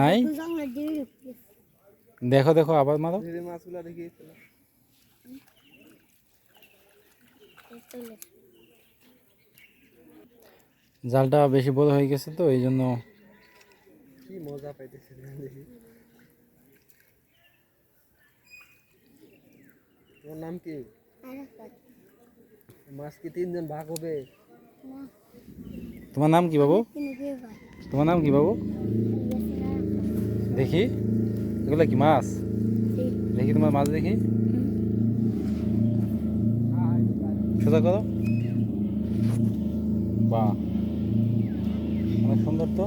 নাই। দেখো দেখো আবার মারো। ধীরে মাছগুলো দেখি জালটা বেশি বড় হয়ে গেছে তো এই জন্য কি মজা পাইতেছে দেখি। তোমার নাম কি। মাছ কি তিনজন ভাগ হবে? তোমার নাম কি বাবু? তোমার নাম কি বাবু? দেখি। এগুলো কি মাছ? দেখি তোমার মাছ দেখি। সোজা করো। বাহ। অনেক সুন্দর তো।